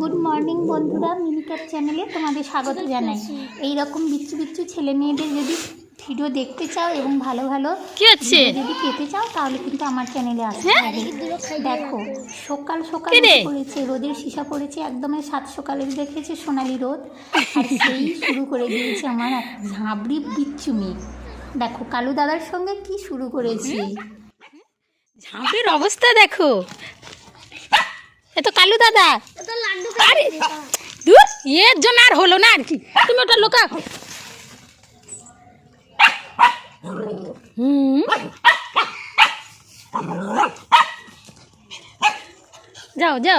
Good morning বন্ধুরা মিনিকার চ্যানেলে তোমাদের স্বাগত জানাই। এই রকম বিচ্ছু বিচ্ছু ছেলে মেয়েদের যদি ভিডিও দেখতে চাও এবং ভালো ভালো কি হচ্ছে? যদি পেতে চাও তাহলে কিন্তু আমার চ্যানেলে আসতে হবে। দেখো সকাল সকাল পড়েছে রোদের সীসা পড়েছে একদম সাত সকালে দেখেছে সোনালি রোদ। আর সেই শুরু করে দিয়েছে আমার এক ঝাঁবড়ি বিচ্ছু মেয়ে। দেখো কালু দাদার সঙ্গে কি শুরু করেছি? ঝাঁপের অবস্থা দেখো। এ তো কালু দাদা। আরে এর জন্য আর হলো না আর কি। তুমি ওটা লোকা হুম। যাও যাও।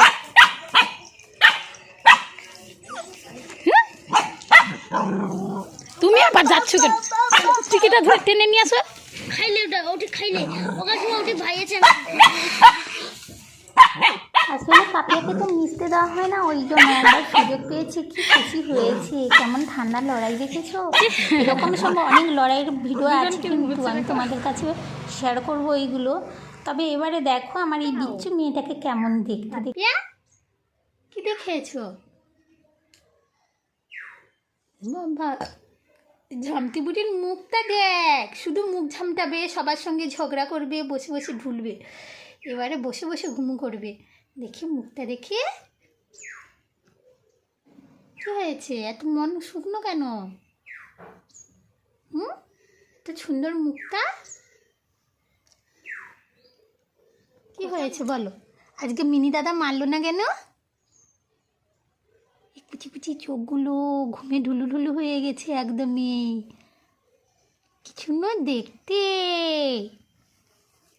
তুমি আবার যাচ্ছ কেন? টিকিটা ধরে টেনে নিয়ে আসো। খাইলে ওটা ওটা খাইলে। ওখানে ওটা ভাইয়েছে আসলে পাপিয়াকে তো মিশতে দেওয়া হয় না ওই জন্য একবার সুযোগ পেয়েছে কি খুশি হয়েছে কেমন ঠান্ডা লড়াই দেখেছ? এরকম সময় অনেক লড়াইয়ের ভিডিও আছে কিন্তু আমি তোমাদের কাছে শেয়ার করব এইগুলো তবে এবারে দেখো আমার এই বিচ্ছু মেয়েটাকে কেমন দেখতে দেখ কি দেখেছ? বাবা ঝামতি বুটির মুখটা দেখ শুধু মুখ ঝামটাবে সবার সঙ্গে ঝগড়া করবে বসে বসে ঢুলবে এবারে বসে বসে ঘুমু করবে। দেখি মুখটা দেখি। কি হয়েছে? এত মন শুকনো কেন? হুম? এত সুন্দর মুখটা? কি হয়েছে বলো? আজকে মিনি দাদা মারলো না কেন? কুচি কুচি চোখগুলো ঘুমে ঢুলু ঢুলু হয়ে গেছে একদমই। কিছু না দেখতে।